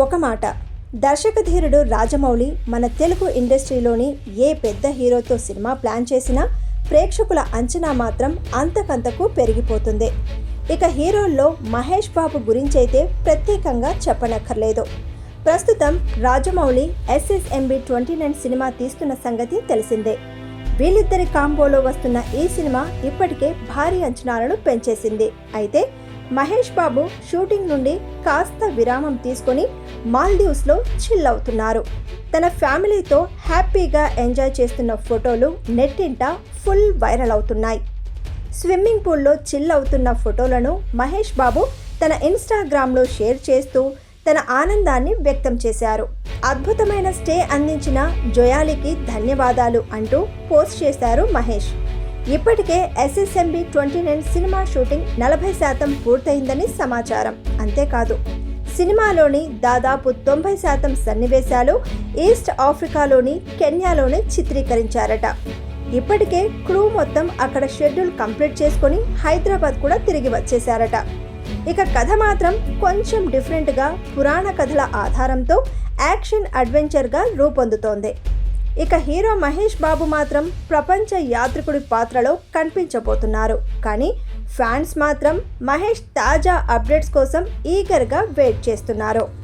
ఒక మాట. దర్శకధీరుడు రాజమౌళి మన తెలుగు ఇండస్ట్రీలోని ఏ పెద్ద హీరోతో సినిమా ప్లాన్ చేసినా ప్రేక్షకుల అంచనా మాత్రం అంతకంతకు పెరిగిపోతుంది. ఇక హీరోల్లో మహేష్ బాబు గురించైతే ప్రత్యేకంగా చెప్పనక్కర్లేదు. ప్రస్తుతం Rajamouli SSMB twenty nine cinema తీస్తున్న సంగతి తెలిసిందే. వీళ్ళిద్దరి కాంబోలో వస్తున్న ఈ సినిమా ఇప్పటికే భారీ అంచనాలను పెంచేసింది. అయితే మహేష్ బాబు షూటింగ్ నుండి కాస్త విరామం తీసుకొని మాల్దీవ్స్లో చిల్ అవుతున్నారు. తన ఫ్యామిలీతో హ్యాపీగా ఎంజాయ్ చేస్తున్న ఫోటోలు నెట్టింట ఫుల్ వైరల్ అవుతున్నాయి. స్విమ్మింగ్ పూల్లో చిల్ అవుతున్న ఫోటోలను మహేష్ బాబు తన ఇన్స్టాగ్రామ్లో షేర్ చేస్తూ తన ఆనందాన్ని వ్యక్తం చేశారు. అద్భుతమైన స్టే అందించిన జొయాలికి ధన్యవాదాలు అంటూ పోస్ట్ చేశారు మహేష్. ఇప్పటికే SSMB twenty nine cinema shooting నలభై శాతం పూర్తయిందని సమాచారం. అంతేకాదు సినిమాలోని దాదాపు తొంభై శాతం సన్నివేశాలు ఈస్ట్ ఆఫ్రికాలోని కెన్యాలోనే చిత్రీకరించారట. ఇప్పటికే క్రూ మొత్తం అక్కడ షెడ్యూల్ కంప్లీట్ చేసుకొని హైదరాబాద్ కూడా తిరిగి వచ్చేశారట. ఇక కథ మాత్రం కొంచెం డిఫరెంట్గా పురాణ కథల ఆధారంతో యాక్షన్ అడ్వెంచర్గా రూపొందుతోంది. ఇక హీరో మహేష్ బాబు మాత్రం ప్రపంచ యాత్రికుడి పాత్రలో కనిపించబోతున్నారు. కానీ ఫ్యాన్స్ మాత్రం మహేష్ తాజా అప్డేట్స్ కోసం ఈగర్గా వెయిట్ చేస్తున్నారు.